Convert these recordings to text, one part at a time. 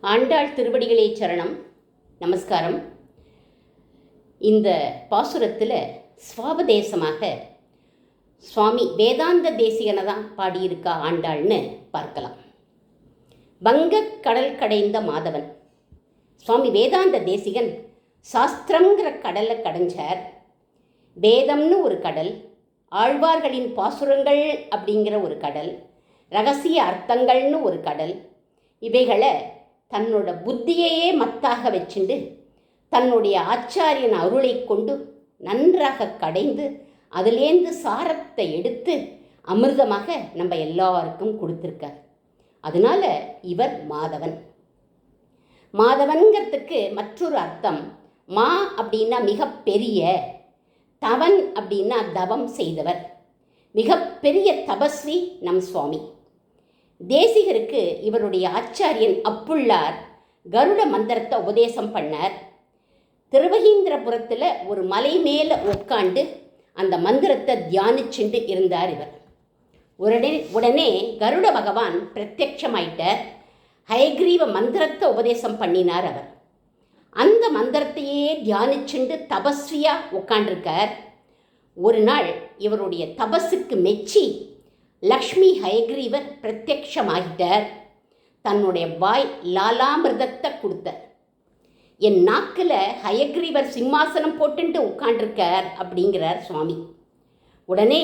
ஆண்டாள் திருவடிகளே சரணம். நமஸ்காரம். இந்த பாசுரத்தில் சுவாபதேசமாக சுவாமி வேதாந்த தேசிகனை தான் பாடியிருக்கா ஆண்டாள்னு பார்க்கலாம். வங்கக் கடல் கடைந்த மாதவன். சுவாமி வேதாந்த தேசிகன் சாஸ்திரங்கிற கடலை கடைஞ்சார். வேதம்னு ஒரு கடல் ஆழ்வார்களின் பாசுரங்கள் அப்படிங்கிற ஒரு கடல் ரகசிய அர்த்தங்கள்னு ஒரு கடல் இவைகளை தன்னோட புத்தியையே மத்தாக வச்சுண்டு தன்னுடைய ஆச்சாரியன் அருளை கொண்டு நன்றாக கடைந்து அதுலேருந்து சாரத்தை எடுத்து அமிர்தமாக நம்ம எல்லாருக்கும் கொடுத்துருக்கார். அதனால இவர் மாதவன். மாதவன்கிறதுக்கு மற்றொரு அர்த்தம். மா அப்படின்னா மிகப்பெரிய தவன் அப்படின்னா தவம் செய்தவர். மிகப்பெரிய தபஸ்வி நம் சுவாமி. தேசிகருக்கு இவருடைய ஆச்சாரியன் அப்புள்ளார் கருட மந்திரத்தை உபதேசம் பண்ணார். திருவகீந்திரபுரத்தில் ஒரு மலை மேலே உட்காண்டு அந்த மந்திரத்தை தியானிச்சுட்டு இருந்தார் இவர். உடனே உடனே கருட பகவான் பிரத்யட்சமாயிட்டார். ஹயக்ரீவ மந்திரத்தை உபதேசம் பண்ணினார் அவர். அந்த மந்திரத்தையே தியானிச்சுண்டு தபஸ்வியாக உட்காண்டிருக்கார் ஒரு நாள் இவருடைய தபஸுக்கு மெச்சி லக்ஷ்மி ஹயக்ரீவர் பிரத்யக்ஷமாகிட்டார் தன்னுடைய வாய் லாலாமிருதத்தை கொடுத்தார். என் நாக்கில் ஹயக்ரீவர் சிம்மாசனம் போட்டுட்டு உட்காண்டிருக்கார் அப்படிங்கிறார் சுவாமி. உடனே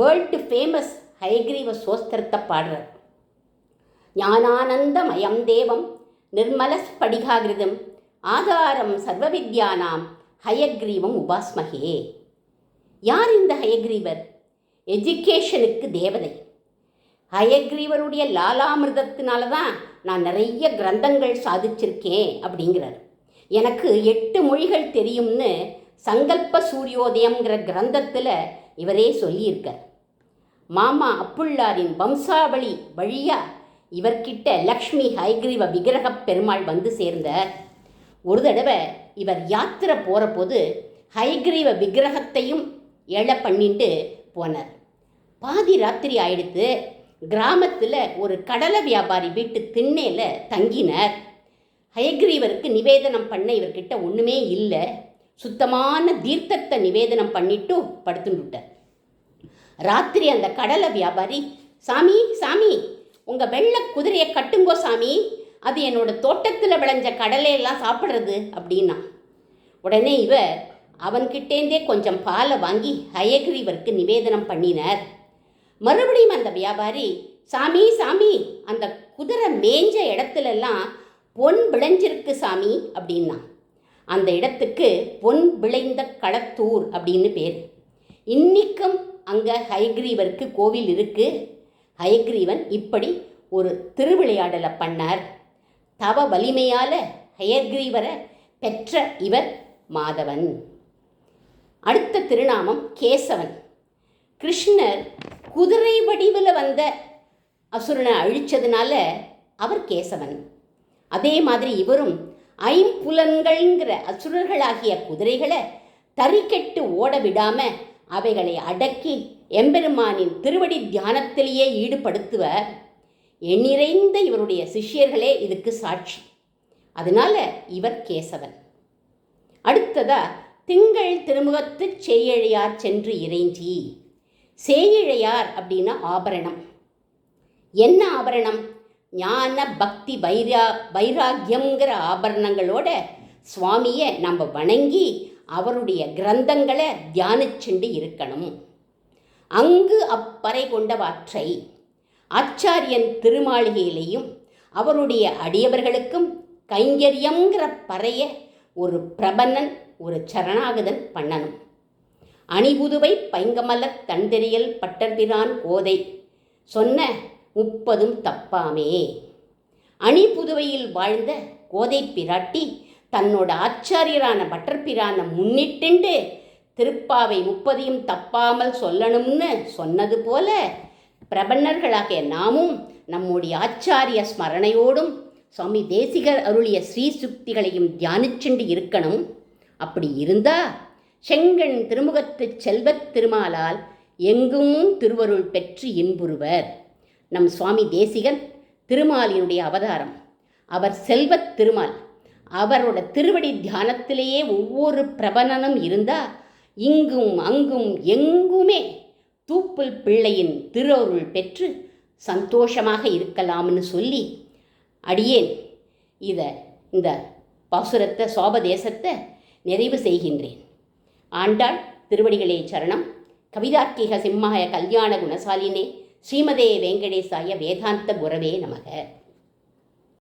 வேர்ல்டு ஃபேமஸ் ஹயக்ரீவ சோஸ்திரத்தை பாடுறார். ஞானானந்தமயம் தேவம் நிர்மலஸ்படிகாகிருதம் ஆதாரம் சர்வவித்யானாம் ஹயக்ரீவம் உபாஸ்மகே. யார் இந்த ஹயக்ரீவர்? எஜுகேஷனுக்கு தேவதை. ஹயக்ரீவருடைய லாலாமிர்தத்தினால தான் நான் நிறைய கிரந்தங்கள் சாதிச்சிருக்கேன் அப்படிங்கிறார். எனக்கு எட்டு மொழிகள் தெரியும்னு சங்கல்ப சூரியோதயம்ங்கிற கிரந்தத்தில் இவரே சொல்லியிருக்கார். மாமா அப்புள்ளாரின் வம்சாவளி வழியாக இவர்கிட்ட லக்ஷ்மி ஹைகிரீவ விக்கிரக பெருமாள் வந்து சேர்ந்தார். ஒரு தடவை இவர் யாத்திரை போகிற போது ஹைகிரீவ விக்கிரகத்தையும் எழ பண்ணிட்டு போனார். பாதி ராத்திரி ஆயிடுத்து கிராமத்தில் ஒரு கடலை வியாபாரி வீட்டு திண்ணையில் தங்கினார். ஹயக்ரீவருக்கு நிவேதனம் பண்ண இவர்கிட்ட ஒன்றுமே இல்லை. சுத்தமான தீர்த்தத்தை நிவேதனம் பண்ணிட்டு படுத்துட்டுட்டார் ராத்திரி அந்த கடலை வியாபாரி சாமி சாமி உங்கள் வெள்ளை குதிரையை கட்டுங்கோ சாமி. அது என்னோட தோட்டத்தில் விளைஞ்ச கடலையெல்லாம் சாப்பிட்றது அப்படின்னா. உடனே இவர் அவன்கிட்டேந்தே கொஞ்சம் பாலை வாங்கி ஹயக்ரீவருக்கு நிவேதனம் பண்ணினார். மறுபடியும் அந்த வியாபாரி சாமி சாமி அந்த குதிரை மேஞ்ச இடத்துலலாம் பொன் விளைஞ்சிருக்கு சாமி அப்படின்னா. அந்த இடத்துக்கு பொன் விளைந்த களத்தூர் அப்படின்னு பேர். இன்னிக்கும் அங்கே ஹயக்ரீவருக்கு கோவில் இருக்குது ஹயக்ரீவன் இப்படி ஒரு திருவிளையாடலை பண்ணார். தவ வலிமையால் ஹயக்ரீவரை பெற்ற இவர் மாதவன். அடுத்த திருநாமம் கேசவன். கிருஷ்ணர் குதிரை வடிவில் வந்த அசுரனை அழித்ததுனால அவர் கேசவன். அதே மாதிரி இவரும் ஐம்புலன்கள்ங்கிற அசுரர்களாகிய குதிரைகளை தறிக்கெட்டு ஓட விடாம அவைகளை அடக்கி எம்பெருமானின் திருவடி தியானத்திலேயே ஈடுபடுத்துவர். எண்ணிறைந்த இவருடைய சிஷ்யர்களே இதுக்கு சாட்சி. அதனால இவர் கேசவன். அடுத்ததா திங்கள் திருமுகத்து செய்யழையார் சென்று இறைஞ்சி. சேயிழையார் அப்படின்னா ஆபரணம். என்ன ஆபரணம்? ஞான பக்தி வைரா வைராக்கியங்கிற ஆபரணங்களோட சுவாமியை நம்ம வணங்கி அவருடைய கிரந்தங்களை தியானிச்சுண்டு இருக்கணும். அங்கு அப்பறை கொண்டவாற்றை ஆச்சாரியன் திருமாளிகையிலையும் அவருடைய அடியவர்களுக்கும் கைங்கரியங்கிற பறைய ஒரு பிரபன்னன் ஒரு சரணாகதன் பண்ணணும். அணிபுதுவை பைங்கமலத் தண்டெறியல் பட்டர்பிரான் கோதை. சொன்ன முப்பதும் தப்பாமே. அணிபுதுவையில் வாழ்ந்த கோதை பிராட்டி தன்னோட ஆச்சாரியரான பட்டர்பிரானை முன்னிட்டுண்டு திருப்பாவை முப்பதையும் தப்பாமல் சொல்லணும்னு சொன்னது போல பிரபன்னர்களாகிய நாமும் நம்முடைய ஆச்சாரிய ஸ்மரணையோடும் சுவாமி தேசிகர் அருளிய ஸ்ரீ சுக்திகளையும் தியானிச்சுண்டு இருக்கணும். அப்படி இருந்தால் செங்கண் திருமுகத்து செல்வத் திருமாலால் எங்கும் திருவருள் பெற்று இன்புறுவர். நம் சுவாமி தேசிகன் திருமாலினுடைய அவதாரம். அவர் செல்வத் திருமால். அவரோட திருவடி தியானத்திலேயே ஒவ்வொரு பிரபலனும் இருந்தா இங்கும் அங்கும் எங்குமே தூப்புல் பிள்ளையின் திருவருள் பெற்று சந்தோஷமாக இருக்கலாம்னு சொல்லி அடியேன். இதை இந்த பாசுரத்தை சோபதேசத்தை நிறைவு செய்கின்றேன். ஆண்டாள் திருவடிகளே சரணம். கவிதார்க்கிக சிம்மாய கல்யாண குணசாலினே ஸ்ரீமதே வெங்கடேசாய வேதாந்த குரவே நமக.